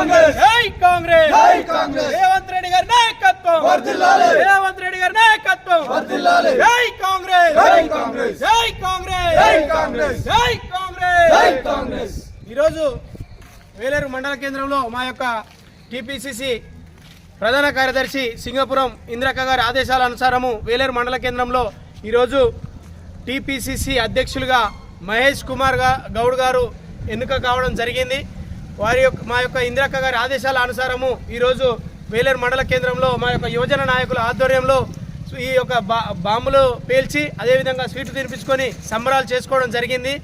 కాంగ్రెస్. జై కాంగ్రెస్. జై కాంగ్రెస్. రేవంత్ రెడ్డి గారి నాయకత్వం. వర్ధిల్లాలి. రేవంత్ రెడ్డి గారి నాయకత్వం. వర్ధిల్లాలి. జై కాంగ్రెస్. జై కాంగ్రెస్. జై కాంగ్రెస్. జై కాంగ్రెస్. జై కాంగ్రెస్. జై కాంగ్రెస్. ఈరోజు వేలేరు మండల కేంద్రంలో మా యొక్క టిపిసిసి ప్రధాన కార్యదర్శి సింగపురం ఇంద్రక్క గారి ఆదేశాల అనుసారము వేలేరు మండల కేంద్రంలో ఈరోజు టిపిసిసి అధ్యక్షులుగా మహేష్ కుమార్ గౌడ్ గారు ఎన్నిక కావడం జరిగింది. వారి యొక్క మా యొక్క ఇంద్రక్క గారి ఆదేశాల అనుసారము ఈరోజు వేలేరు మండల కేంద్రంలో మా యొక్క యువజన నాయకుల ఆధ్వర్యంలో ఈ యొక్క బా బాంబులు పేల్చి అదేవిధంగా స్వీట్లు తినిపించుకొని సంబరాలు చేసుకోవడం జరిగింది.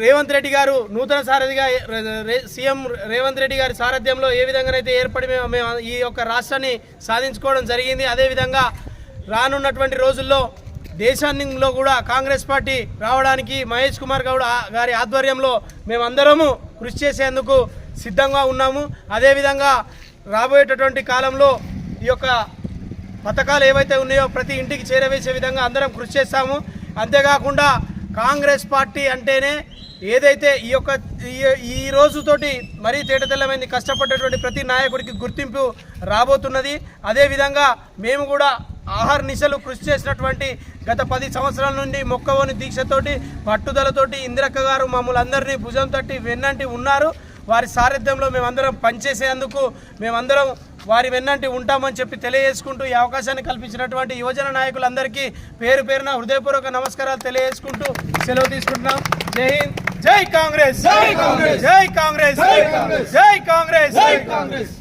రేవంత్ రెడ్డి గారు నూతన సారథిగా సీఎం రేవంత్ రెడ్డి గారి సారథ్యంలో ఏ విధంగానైతే ఏర్పడి మేము మేము ఈ యొక్క రాష్ట్రాన్ని సాధించుకోవడం జరిగింది అదేవిధంగా రానున్నటువంటి రోజుల్లో దేశాన్నిలో కూడా కాంగ్రెస్ పార్టీ రావడానికి మహేష్ కుమార్ గౌడ్ గారి ఆధ్వర్యంలో మేమందరము కృషి చేసేందుకు సిద్ధంగా ఉన్నాము. అదేవిధంగా రాబోయేటటువంటి కాలంలో ఈ యొక్క పథకాలు ఏవైతే ఉన్నాయో ప్రతి ఇంటికి చేరవేసే విధంగా అందరం కృషి చేస్తాము. అంతేకాకుండా కాంగ్రెస్ పార్టీ అంటేనే ఏదైతే ఈ యొక్క ఈ- ఈ రోజుతోటి మరీ తేటతెల్లమైంది కష్టపడ్డటువంటి ప్రతి నాయకుడికి గుర్తింపు రాబోతున్నది. అదేవిధంగా మేము కూడా ఆహార నిశలు కృషి చేసినటువంటి గత పది సంవత్సరాల నుండి మొక్కవోని దీక్షతోటి పట్టుదలతోటి ఇందిరక్క గారు మమ్మల్ని అందరినీ భుజం తట్టి వెన్నంటి ఉన్నారు వారి సారథ్యంలో మేమందరం పనిచేసేందుకు మేమందరం వారి వెన్నంటి ఉంటామని చెప్పి తెలియజేసుకుంటూ ఈ అవకాశాన్ని కల్పించినటువంటి యువజన నాయకులందరికీ పేరు పేరున హృదయపూర్వక నమస్కారాలు తెలియజేసుకుంటూ సెలవు తీసుకుంటున్నాం జై హింద్ జై కాంగ్రెస్ జై కాంగ్రెస్. జై కాంగ్రెస్ జై కాంగ్రెస్. జై కాంగ్రెస్ జై కాంగ్రెస్